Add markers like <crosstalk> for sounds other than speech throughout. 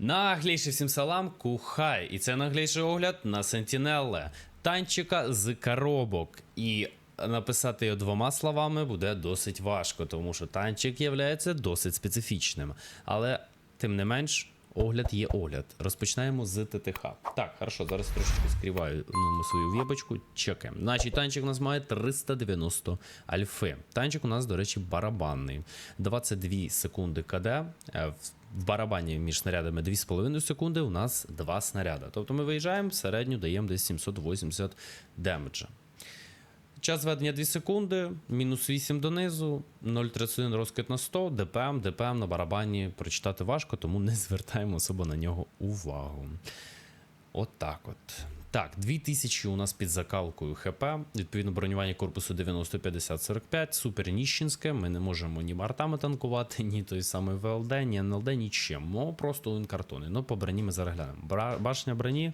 Наглійший всім салам, кухай. І це наглійший огляд на Сентінелле, танчика з коробок. І написати його двома словами буде досить важко, тому що танчик є досить специфічним. Але тим не менш. Огляд є огляд. Розпочинаємо з ТТХ. Так, хорошо, зараз трошечки скриваю ну, свою в'єбочку. Чекаємо. Значить, танчик у нас має 390 альфи. Танчик у нас, до речі, барабанний. 22 секунди КД. В барабані між снарядами 2,5 секунди. У нас 2 снаряди. Тобто ми виїжджаємо, в середню даємо десь 780 демеджа. Час ведення 2 секунди, мінус 8 донизу, 0,31 розкид на 100, ДПМ, ДПМ на барабані прочитати важко, тому не звертаємо особо на нього увагу. От так от. Так, 2000 у нас під закалкою ХП, відповідно бронювання корпусу 90 50 45 супер ніщенське. Ми не можемо ні мартами танкувати, ні той самий ВЛД, ні НЛД, нічим. Ну, просто він картони. Ну, по броні ми зараз глянемо. Башня броні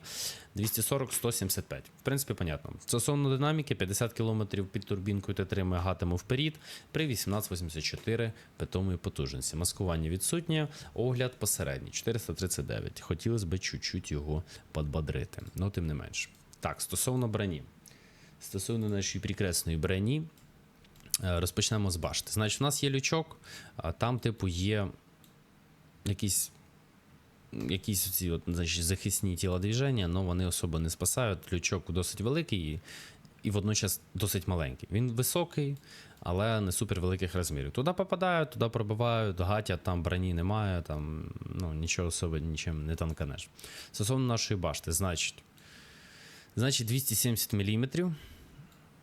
240-175. В принципі, понятно. Стосовно динаміки, 50 км під турбінкою Т3 ми гатимо вперед при 1884 питомої потужності. Маскування відсутнє, огляд посередній 439. Хотілося б чуть-чуть його подбодрити. Ну, тим не менш. Так, стосовно броні. Стосовно нашої прекрасної броні, е, розпочнемо з башти. Значить, у нас є лючок, там, типу, є якісь якісь ці от, значить, захисні тілодвіження, але вони особо не спасають. Лючок досить великий і, і водночас досить маленький. Він високий, але не супер великих розмірів. Туди попадають, туди пробивають, гатять, там броні немає, там ну, нічого особо нічим не танканеш. Стосовно нашої башти, значить, значить 270 мм,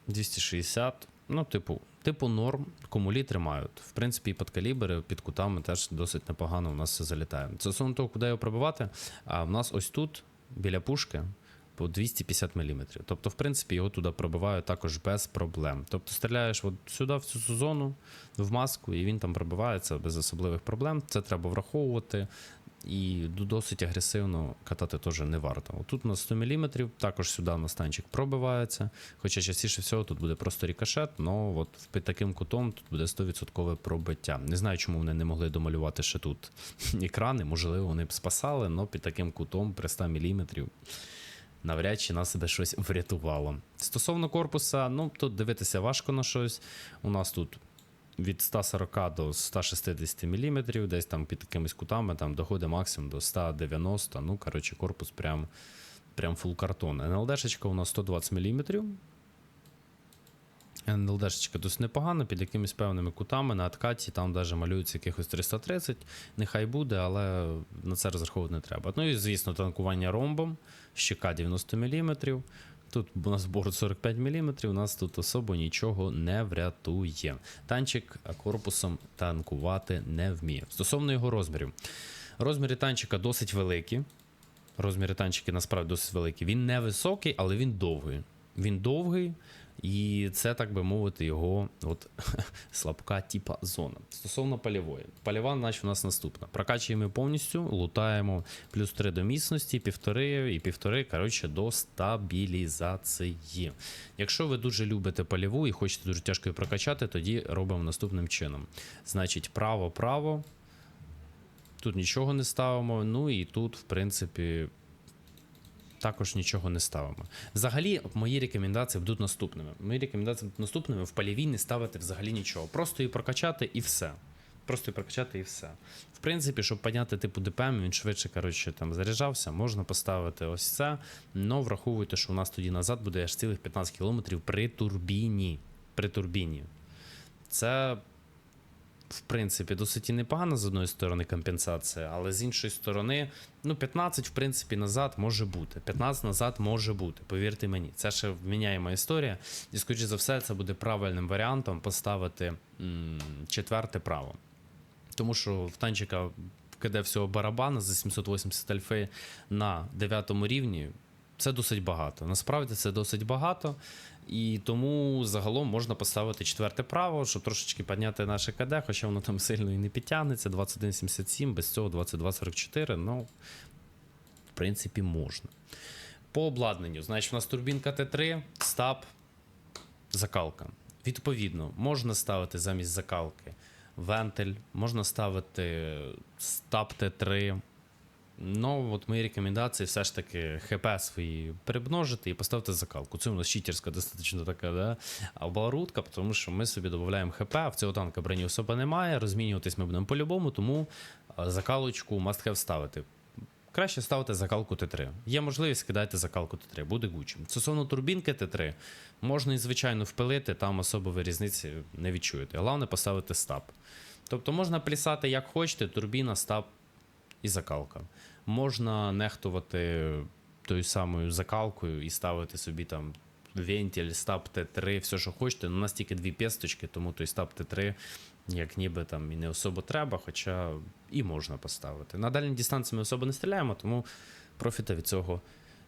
260 Ну, типу, типу норм, кумулі тримають. В принципі, і під під кутами теж досить непогано у нас все залітає. Це стосовно того, куди його пробивати, а в нас ось тут, біля пушки, по 250 мм. Тобто, в принципі, його туди пробивають також без проблем. Тобто стріляєш от сюди, в цю зону, в маску, і він там пробивається без особливих проблем. Це треба враховувати. І досить агресивно катати теж не варто. Отут на 100 мм, також сюди на станчик пробивається. Хоча частіше всього тут буде просто рікошет, але от під таким кутом тут буде 100% пробиття. Не знаю, чому вони не могли домалювати ще тут <laughs> екрани. Можливо, вони б спасали, але під таким кутом при 100 мм навряд чи нас себе щось врятувало. Стосовно корпуса, ну тут дивитися важко на щось. У нас тут від 140 до 160 мм, десь там під такимись кутами там доходить максимум до 190. Ну, коротше, корпус прям, прям фул картон. НЛДшечка у нас 120 мм. НЛДшечка досить непогана, під якимись певними кутами на откаті, там навіть малюється якихось 330, нехай буде, але на це розраховувати не треба. Ну і звісно, танкування ромбом, щека 90 мм. Тут у нас борт 45 мм, у нас тут особо нічого не врятує. Танчик корпусом танкувати не вміє. Стосовно його розмірів. Розміри танчика досить великі. Розміри танчики насправді досить великі. Він не високий, але він довгий. Він довгий, і це, так би мовити, його от, <laughs> слабка типа зона. Стосовно польової. Польова, значить, у нас наступна. Прокачуємо повністю, лутаємо плюс 3 до міцності, півтори і півтори, коротше, до стабілізації. Якщо ви дуже любите польову і хочете дуже тяжко її прокачати, тоді робимо наступним чином. Значить, право-право. Тут нічого не ставимо. Ну і тут, в принципі, також нічого не ставимо. Взагалі, мої рекомендації будуть наступними. Мої рекомендації будуть наступними в полівій не ставити взагалі нічого. Просто її прокачати і все. Просто прокачати і все. В принципі, щоб підняти типу ДПМ, він швидше коротше, там заряджався, можна поставити ось це. Но враховуйте, що у нас тоді назад буде аж цілих 15 км при турбіні. При турбіні. Це в принципі, досить і непогана з одної сторони компенсація, але з іншої сторони, ну, 15, в принципі, назад може бути. 15 назад може бути, повірте мені. Це ще вміняєма історія. І, скоріше за все, це буде правильним варіантом поставити м, четверте право. Тому що в танчика КД всього барабана за 780 альфи на 9 рівні. Це досить багато. Насправді це досить багато. І тому загалом можна поставити четверте право, щоб трошечки підняти наше КД, хоча воно там сильно і не підтягнеться. 21.77, без цього 22.44. Ну, в принципі, можна. По обладнанню, значить, у нас турбінка Т3, стаб, закалка. Відповідно, можна ставити замість закалки вентиль, можна ставити стаб Т3. Ну, от мої рекомендації все ж таки ХП свої перемножити і поставити закалку. Це у нас читерська достатньо така, да? оборудка, тому що ми собі додаємо ХП, а в цього танка броні особо немає. Розмінюватись ми будемо по-любому, тому закалочку must have ставити. Краще ставити закалку Т3. Є можливість, кидайте закалку Т3, буде гучим. Стосовно турбінки Т3, можна і звичайно впилити, там особо ви різниці не відчуєте. Головне поставити стаб. Тобто можна плясати як хочете, турбіна, стаб і закалка. Можна нехтувати тою самою закалкою і ставити собі там вентіль, стаб Т3, все, що хочете. Ну, у нас тільки дві песточки, тому той стаб Т3 як ніби там і не особо треба, хоча і можна поставити. На дальній дистанції ми особо не стріляємо, тому профіта від цього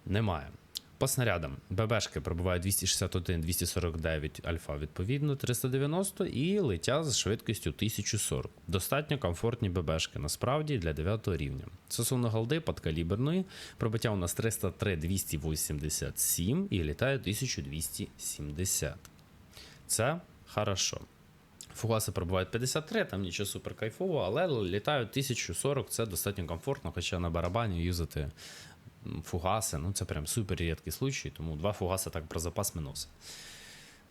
немає. По снарядам ББшки пробувають 261, 249 альфа, відповідно, 390 і летять з швидкістю 1040. Достатньо комфортні ББшки, насправді, для 9 рівня. Стосовно голди подкаліберної, пробиття у нас 303 287 і літає 1270. Це хорошо. Фугаси пробувають 53, там нічого супер кайфового, але літають 1040, це достатньо комфортно, хоча на барабані юзати фугаси, ну це прям супер рідкий случай, тому два фугаси так про запас ми носимо.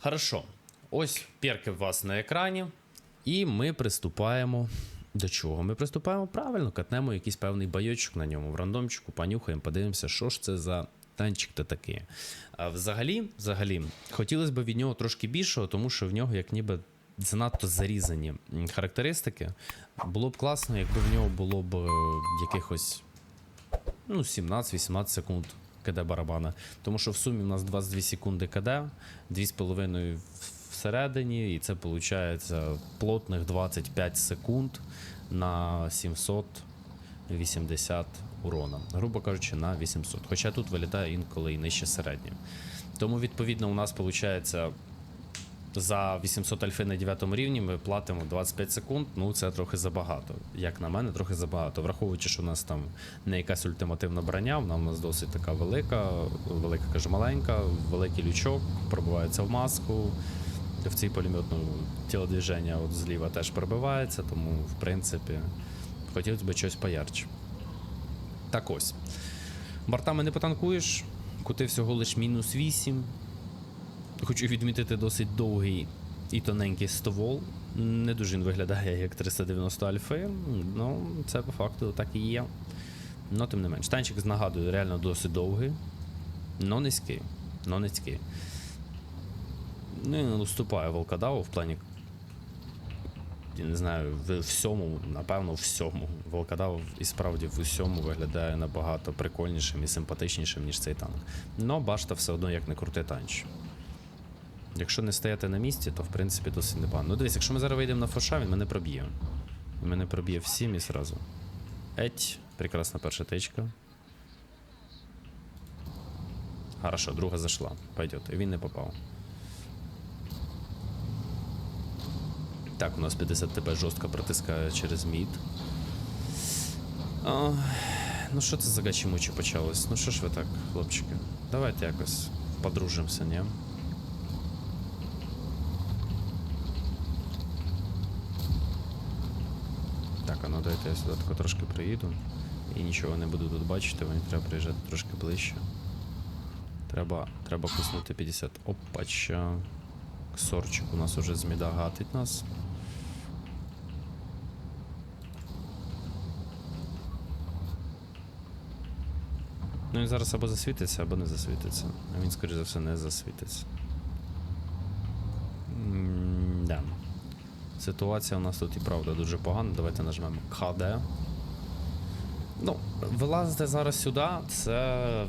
Хорошо. Ось перки у вас на екрані, і ми приступаємо. До чого? Ми приступаємо правильно, катнемо якийсь певний байочок на ньому в рандомчику, понюхаємо, подивимося, що ж це за танчик та такий. А взагалі, взагалі, хотілося б від нього трошки більшого, тому що в нього як ніби занадто зарізані характеристики. Було б класно, якби в нього було б е, якихось ну, 17-18 секунд КД барабана. Тому що в сумі у нас 22 секунди КД, 2,5 всередині, і це виходить плотних 25 секунд на 780 урона. Грубо кажучи, на 800. Хоча тут вилітає інколи і нижче середнє. Тому, відповідно, у нас виходить за 800 альфи на 9 рівні ми платимо 25 секунд. Ну це трохи забагато. Як на мене, трохи забагато. Враховуючи, що у нас там не якась ультимативна броня, вона у нас досить така велика, велика кажу, маленька, великий лючок, пробивається в маску. В цій пулеметну тілодвіження от зліва теж пробивається, тому в принципі хотілося б щось поярче. Так ось. Бортами не потанкуєш, кути всього лиш мінус 8. Хочу відмітити досить довгий і тоненький ствол. Не дуже він виглядає як 390 альфи. Ну, це по факту так і є. Ну, тим не менш. Танчик, нагадую, реально досить довгий, но низький. Но низький. Ну, і не уступає волкодаву в плані. Я не знаю, в всьому, напевно, в всьому. Волкодав і справді в усьому виглядає набагато прикольнішим і симпатичнішим, ніж цей танк. Но башта все одно як не крутий танч. Якщо не стояти на місці, то в принципі досить непогано. Ну дивись, якщо ми зараз вийдемо на фоша, він мене проб'є. Він мене проб'є всім і зразу. Еть, прекрасна перша тичка. Хорошо, друга зайшла. Пойдет. І він не попав. Так, у нас 50 ТП жорстко протискає через мід. А, ну що це за гачі-мучі почалось? Ну що ж ви так, хлопчики? Давайте якось подружимося, ні? Так, а ну дайте я сюди тако трошки приїду. І нічого не буду тут бачити, мені треба приїжджати трошки ближче. Треба, треба куснути 50. Опача. Ксорчик у нас уже з міда гатить нас. Ну він зараз або засвітиться, або не засвітиться. А він, скоріш за все, не засвітиться. М, Да. Ситуація у нас тут і правда дуже погана. Давайте нажмемо КД. Ну, вилазити зараз сюди, це.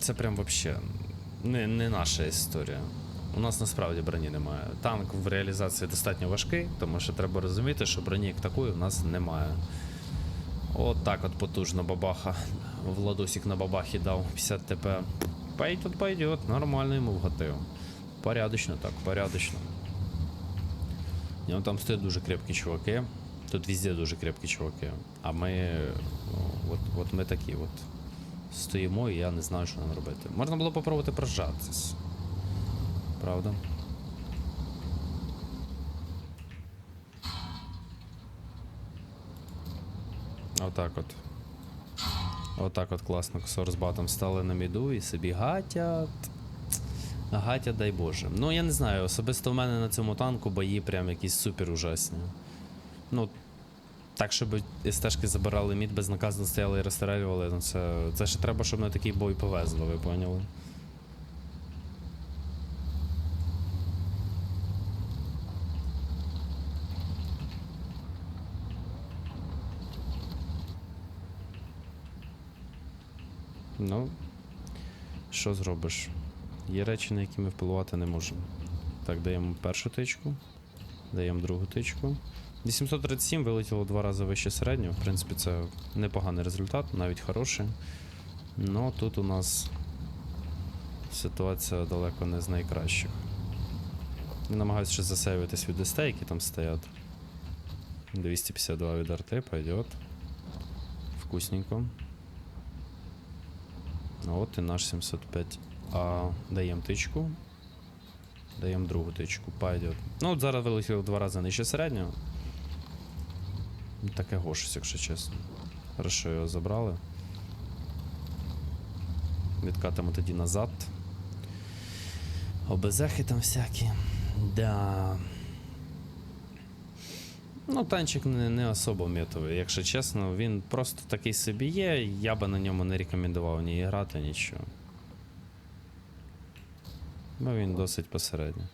Це прям вообще не, не наша історія. У нас насправді броні немає. Танк в реалізації достатньо важкий, тому що треба розуміти, що броні як такої в нас немає. От так от потужно бабаха. Владосик на бабахі дав 50 ТП. Пойдет, пойдет, нормально йому вгатив. Порядочно так, порядочно. Ну, там стоять дуже крепкі чуваки. Тут везде дуже крепкі чуваки. А ми. Ну, от, от ми такі от. Стоїмо і я не знаю, що нам робити. Можна було попробувати прожатись. Правда? Отак от. Отак от класно ксор батом стали на міду і собі гатять. Гатять, дай Боже. Ну, я не знаю, особисто в мене на цьому танку бої прям якісь супер ужасні. Ну, так, щоб стежки забирали мід, безнаказано стояли і розстрелювали, ну це, це ще треба, щоб на такий бой повезло, ви поняли? Ну, що зробиш? Є речі, на які ми впливати не можемо. Так, даємо першу тичку, даємо другу тичку. 837 вилетіло два рази вище середнього. В принципі, це непоганий результат, навіть хороший. Ну тут у нас ситуація далеко не з найкращих. Я намагаюся ще засейвитись від ДСТ, які там стоять. 252 від арти, пойдет. Вкусненько. Ну от і наш 705. А даємо тичку. Даємо другу тичку. Пойдет. Ну от зараз вилетіло два рази нижче середнього. Таке гошусь, якщо чесно. Хорошо його забрали. Відкатимо тоді назад. Обезехи там всякі. Да. Ну, танчик не, не особо метовий, якщо чесно, він просто такий собі є, я би на ньому не рекомендував ні грати, нічого. Бо він досить посередньо.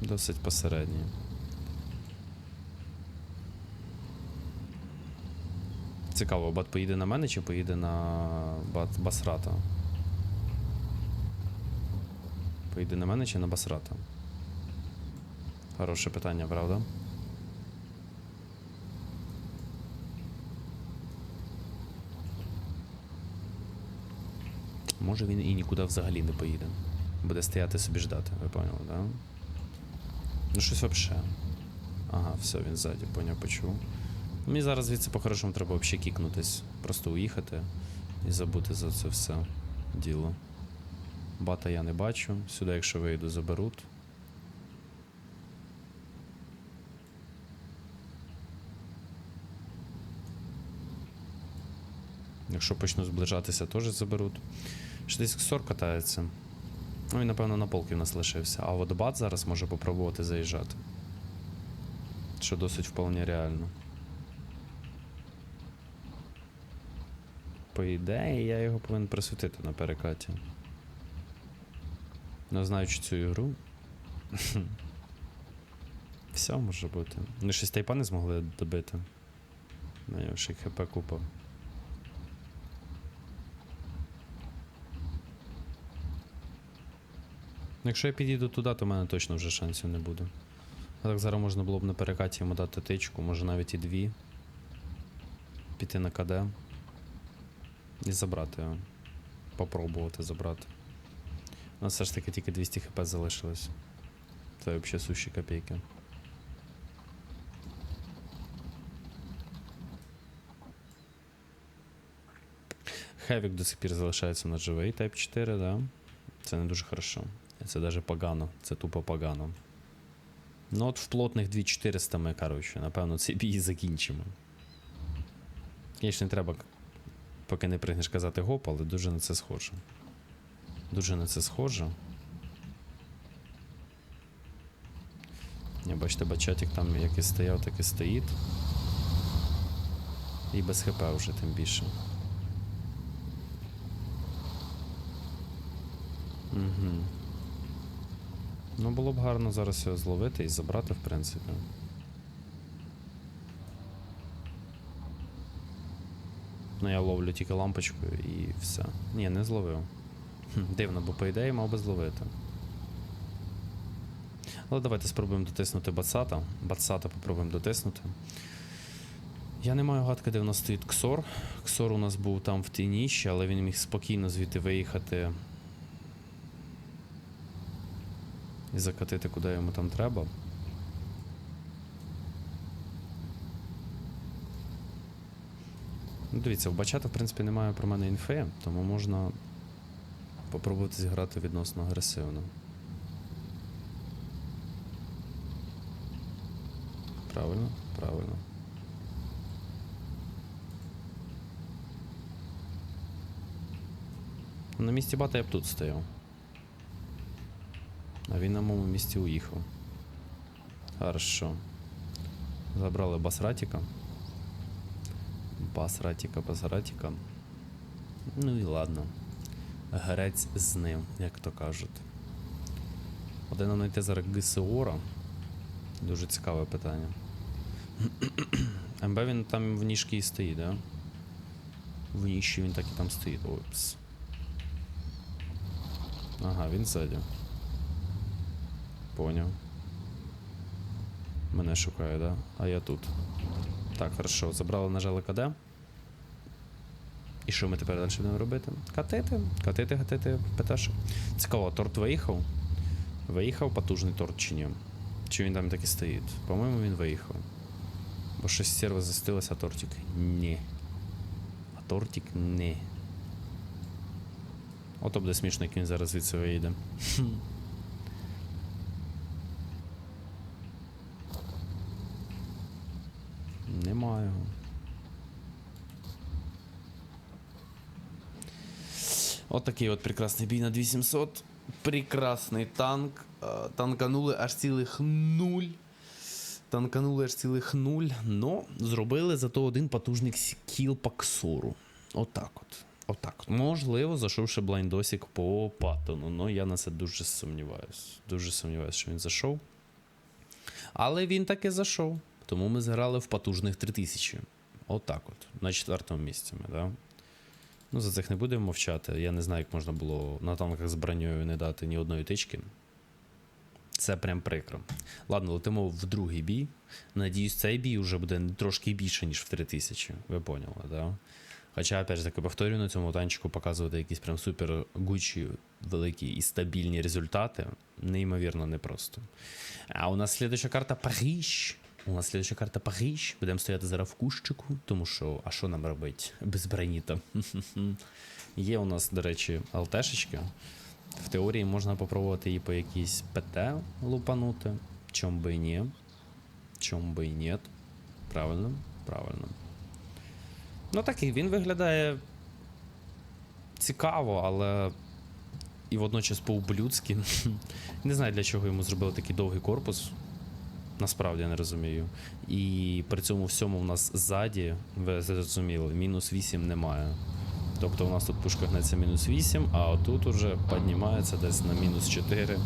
Досить посередній. Цікаво, бат поїде на мене чи поїде на бат Басрата? Поїде на мене чи на Басрата? Хороше питання, правда? Може він і нікуди взагалі не поїде. Буде стояти собі ждати, ви поняли? Да? Ну щось взагалі. Ага, все, він ззаді, поняв, почув. Мені зараз звідси по-хорошому треба взагалі кікнутись. Просто уїхати і забути за це все діло. Бата я не бачу. Сюди, якщо вийду, заберуть. Якщо почну зближатися, теж заберуть. Ще десь ксор катається. Ну, він, напевно, на полки в нас лишився. А от бат зараз може попробувати заїжджати. Що досить вполне реально. По ідеї, я його повинен присвятити на перекаті. Не знаючи цю ігру. <laughs> Все може бути. Вони щось тайпа не змогли добити. На нього ще хп купа. Якщо я підійду туди, то в мене точно вже шансів не буде. А так зараз можна було б на перекаті йому дати тичку, може навіть і дві. Піти на КД. І забрати його. Попробувати забрати. У нас все ж таки тільки 200 хп залишилось. Це взагалі сущі копійки. Хевік до сих пір залишається на живий Type 4, да. Це не дуже хорошо. Це навіть погано. Це тупо погано. Ну от в плотних 2400 ми, коротше, напевно, цей бій закінчимо. Звісно, не треба, поки не пригнеш казати гоп, але дуже на це схоже. Дуже на це схоже. Я бачите, бачатик там як і стояв, так і стоїть. І без хп вже тим більше. Угу. Ну, було б гарно зараз його зловити і забрати, в принципі. Ну, я ловлю тільки лампочкою і все. Ні, не зловив. Дивно, бо по ідеї мав би зловити. Але давайте спробуємо дотиснути бацата. Бацата попробуємо дотиснути. Я не маю гадки, де в нас стоїть Ксор. Ксор у нас був там в тіні ще, але він міг спокійно звідти виїхати і закатити куди йому там треба. Ну, Дивіться, в бачата, в принципі, немає про мене інфи, тому можна попробувати зіграти відносно агресивно. Правильно, правильно. Ну, на місці бата я б тут стояв. А він на моєму місці уїхав. Хорошо. Забрали Басратіка. Басратіка, Басратіка. Ну і ладно. Грець з ним, як то кажуть. От нам знайти зараз ГСОРа. Дуже цікаве питання. МБ він там в ніжці і стоїть, да? В ніші він так і там стоїть. Опс. Ага, він ззаді. Поняв. Мене шукає, да? А я тут. Так, хорошо. Забрали, нажали КД. І що ми тепер далі будемо робити? Катити, катити, катити, питашу. Цікаво, торт виїхав? Виїхав потужний торт чи ні? Чи він там так і стоїть? По-моєму, він виїхав. Бо щось серве застилося, а тортик ні. А тортик ні. Ото буде смішно, як він зараз звідси виїде. Немає його. От такий от прекрасний бій на 2700. Прекрасний танк. Е, Танканули аж цілих нуль. Танканули аж цілих нуль. Но зробили зато один потужний кіл по. Отак от. Отак от. Можливо, зайшовши блайндосик по паттону. але я на це дуже сумніваюсь. Дуже сумніваюсь, що він зайшов. Але він таки зайшов. Тому ми зграли в потужних 3000. Отак от. На четвертому місці ми, да? Ну, за цих не будемо мовчати. Я не знаю, як можна було на танках з броньою не дати ні одної тички. Це прям прикро. Ладно, летимо в другий бій. Надіюсь, цей бій вже буде трошки більше, ніж в 3000. Ви поняли, да? Хоча, опять же таки, повторюю, на цьому танчику показувати якісь прям супер гучі, великі і стабільні результати. Неймовірно непросто. А у нас слідуща карта Париж. У нас слідуща карта Париж. Будемо стояти зараз в кущику, тому що, а що нам робити без броніта? Є <laughs> у нас, до речі, ЛТшечки. В теорії можна попробувати її по якійсь ПТ лупанути. Чом би і ні. Чом би і ні. Правильно? Правильно. Ну так і він виглядає цікаво, але і водночас по-ублюдськи. <laughs> Не знаю, для чого йому зробили такий довгий корпус. Насправді я не розумію. І при цьому всьому в нас ззаді, ви зрозуміли, мінус 8 немає. Тобто у нас тут пушка гнеться мінус 8, а отут уже піднімається десь на мінус 4.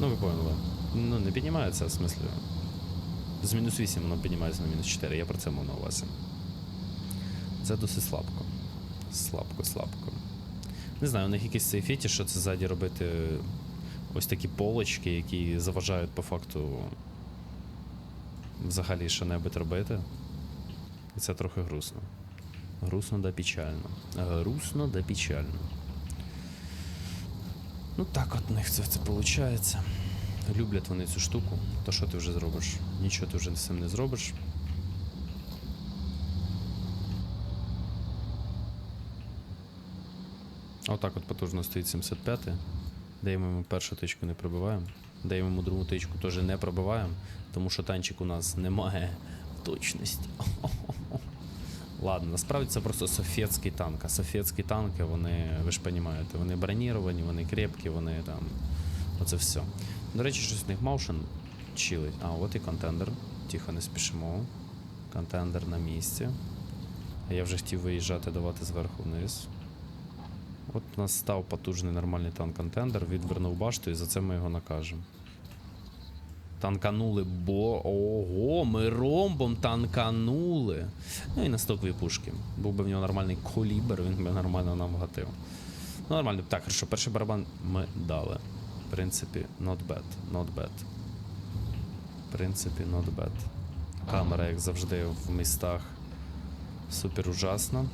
Ну, ви поняли. Ну, не піднімається, в смислі. З мінус 8 воно піднімається на мінус 4. Я про це мав на увазі. Це досить слабко. Слабко, слабко. Не знаю, у них якийсь цей фетіш, що це ззаді робити ось такі полочки, які заважають по факту взагалі що-небудь робити. І це трохи грустно. Грустно да печально. Грустно да печально. Ну так от у них це, це виходить. Люблять вони цю штуку. То що ти вже зробиш? Нічого ти вже з цим не зробиш. Отак от потужно стоїть 75. Даємо йому першу тичку не пробиваємо. Даємо йому другу тичку теж не пробиваємо, тому що танчик у нас не має точності. <laughs> Ладно, насправді це просто софєтський танк. А софєтські танки, вони, ви ж розумієте, вони броніровані, вони крепкі, вони там. Оце все. До речі, щось в них моушен чилить. А, от і контендер. Тихо, не спішимо. Контендер на місці. А я вже хотів виїжджати, давати зверху вниз. От у нас став потужний нормальний танк-контендер, відвернув башту і за це ми його накажемо. Танканули, бо. Ого, ми ромбом танканули. Ну і на стокові пушки. Був би в нього нормальний колібр, він би нормально нам гатив. Ну, нормально. Так, хорошо, перший барабан ми дали. В принципі, not bad, not bad. В принципі, not bad. Камера, як завжди, в містах. Супер ужасна.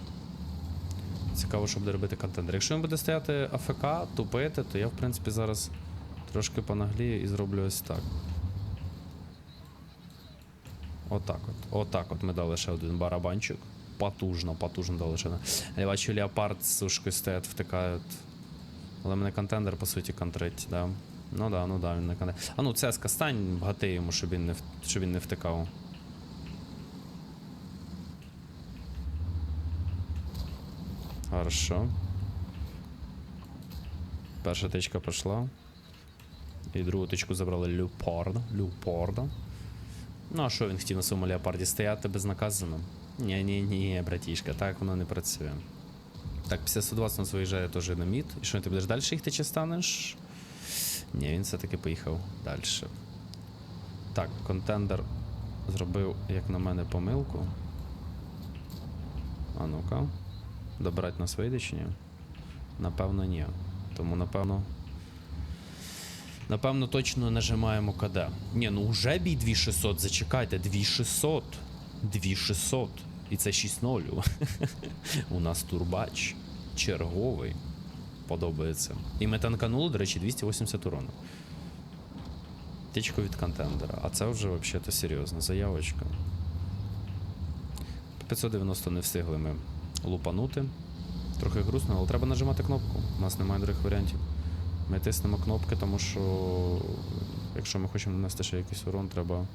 Цікаво, що буде робити контендер. Якщо він буде стояти АФК, тупити, то я, в принципі, зараз трошки понаглію і зроблю ось так. Отак от. Отак от ми дали ще один барабанчик. Потужно, потужно дали ще. Я бачу, леопард з сушкою стоять, втикають. Але мене контендер, по суті, контрить, да. Ну да, ну да, він не контендер. А ну, цеска стань, вгати йому, щоб він не, щоб він не втикав. Хорошо. Перша тичка пішла. І другу тичку забрали Люпарда. Люпарда. Ну, а що він хотів на своєму леопарді стояти безнаказано? ні ні ні братішка, так воно не працює. Так, після 120 у нас виїжджає теж на мід. І що ти будеш далі їхати чи станеш? Ні, він все-таки поїхав далі. Так, контендер зробив, як на мене, помилку. А ну-ка. Добирать нас вийде? Напевно, ні. Тому, напевно. Напевно, точно нажимаємо КД. Ні, ну вже бій 2600, зачекайте, 2600. 2600. І це 6-0. <laughs> У нас турбач. Черговий. Подобається. І ми танканули, до речі, 280 урону. Тичку від контендера. А це вже взагалі серйозна заявочка. 590 не встигли ми лупанути. Трохи грустно, але треба нажимати кнопку. У нас немає других варіантів. Ми тиснемо кнопки, тому що якщо ми хочемо нанести ще якийсь урон, треба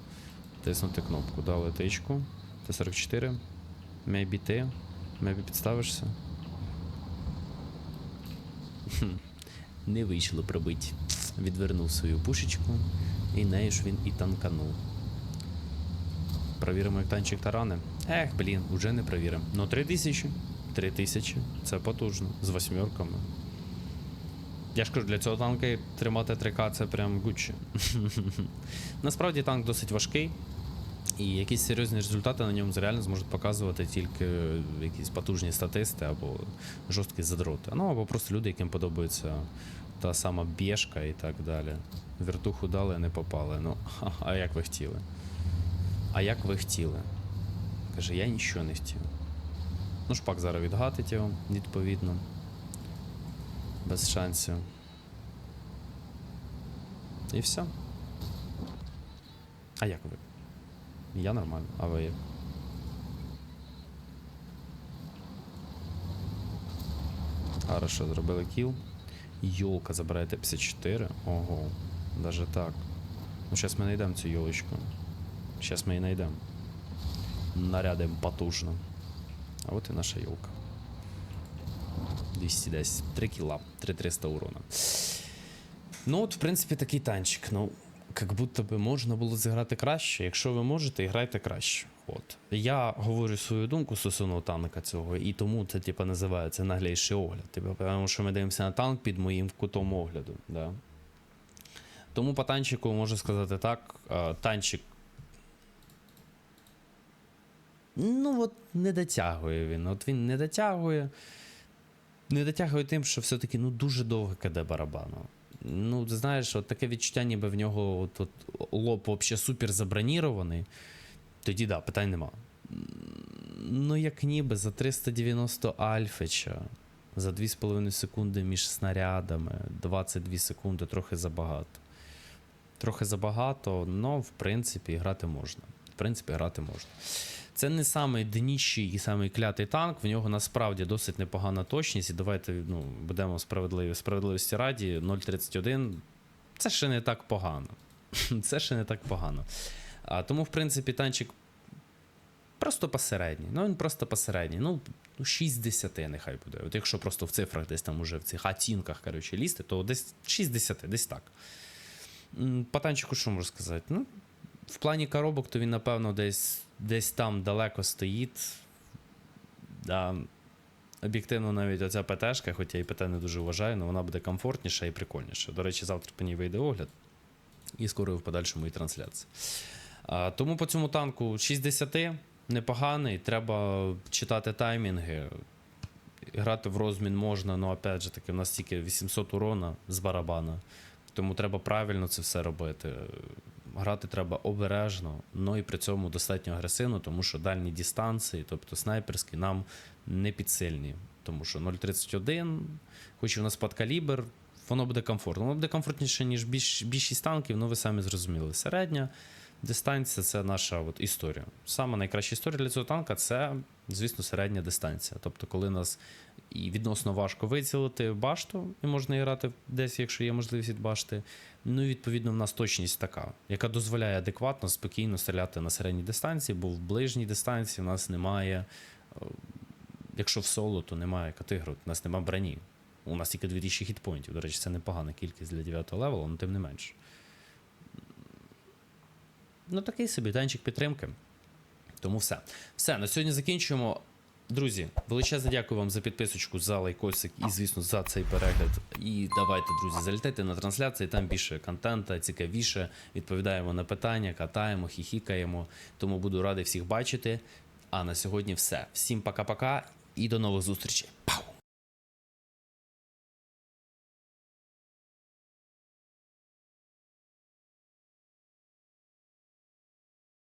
тиснути кнопку. Дали тичку. Т-44. Maybe ти. Maybe підставишся. Не вийшло пробити. Відвернув свою пушечку, і нею ж він і танканув. Провіримо, як танчик тарани. Ех, блін, уже не провіримо. Ну, 3000. 3000. Це потужно. З восьмерками. Я ж кажу, для цього танка тримати 3К це прям гуччі. <laughs> Насправді танк досить важкий. І якісь серйозні результати на ньому реально зможуть показувати тільки якісь потужні статисти або жорсткі задроти. Ну або просто люди, яким подобається та сама бєшка і так далі. Вертуху дали, не попали. Ну, <laughs> а як ви хотіли? А як ви хотіли? Каже, я нічого не хотів. Ну, шпак зараз відгатить його, відповідно. Без шансів. І все. А як ви? Я нормально, а ви? Хорошо, зробили кіл. Йолка забирає Т-54. Ого, даже так. Ну, зараз ми знайдемо цю йолочку. Зараз ми її знайдемо. Нарядимо потужно. А от і наша йолка. 210. 3 кіла, 3300 урона. Ну, от, в принципі, такий танчик. Ну, як будто би можна було зіграти краще. Якщо ви можете, грайте краще. От. Я говорю свою думку стосовно танка цього, і тому це, типу, називається наглейший огляд. Типу, тому що ми дивимося на танк під моїм кутом огляду. Да. Тому по танчику можу сказати так. Танчик. Ну, от не дотягує він. От він не дотягує. Не дотягує тим, що все-таки ну, дуже довго КД барабану. Ну, знаєш, от таке відчуття, ніби в нього от, от, лоб взагалі супер забронірований. Тоді да, питань нема. Ну, як ніби за 390 Альфича, за 2,5 секунди між снарядами, 22 секунди трохи забагато. Трохи забагато, але в принципі грати можна. В принципі, грати можна. Це не самий дніщий і самий клятий танк. В нього насправді досить непогана точність. І давайте ну, будемо справедливі. Справедливості раді 0.31. Це ще не так погано. <laughs> Це ще не так погано. А, тому, в принципі, танчик просто посередній. Ну, він просто посередній. Ну, ну 6 з 10 нехай буде. От якщо просто в цифрах десь там уже в цих оцінках, коротше, лізти, то десь 6 з 10, десь так. По танчику що можу сказати? Ну, в плані коробок, то він, напевно, десь, десь там далеко стоїть. Да. Об'єктивно, навіть оця ПТшка, хоча я і ПТ не дуже вважаю, але вона буде комфортніша і прикольніша. До речі, завтра по ній вийде огляд. І скоро в подальшому і трансляція. А, тому по цьому танку 60 непоганий. Треба читати таймінги. Грати в розмін можна, але опять же таки, в нас тільки 800 урона з барабана. Тому треба правильно це все робити. Грати треба обережно, але і при цьому достатньо агресивно, тому що дальні дистанції, тобто снайперські, нам не підсильні. Тому що 0.31, хоч у нас подкалібр, воно буде комфортно. Воно буде комфортніше, ніж більш, більшість танків, ну ви самі зрозуміли. Середня дистанція це наша от історія. Саме найкраща історія для цього танка це, звісно, середня дистанція. Тобто, коли нас і відносно важко вицілити башту, і можна грати десь, якщо є можливість від башти. Ну і відповідно в нас точність така, яка дозволяє адекватно, спокійно стріляти на середній дистанції, бо в ближній дистанції в нас немає. е, Якщо в соло, то немає категору, у нас немає броні. У нас тільки 2000 хітпоінтів. До речі, це непогана кількість для 9 левелу, але тим не менш. Ну, такий собі танчик підтримки. Тому все. Все, на сьогодні закінчуємо. Друзі, величезне дякую вам за підписочку, за лайкосик і, звісно, за цей перегляд. І давайте, друзі, залітайте на трансляції, там більше контента, цікавіше. Відповідаємо на питання, катаємо, хіхікаємо. Тому буду радий всіх бачити. А на сьогодні все. Всім пока-пока і до нових зустрічей.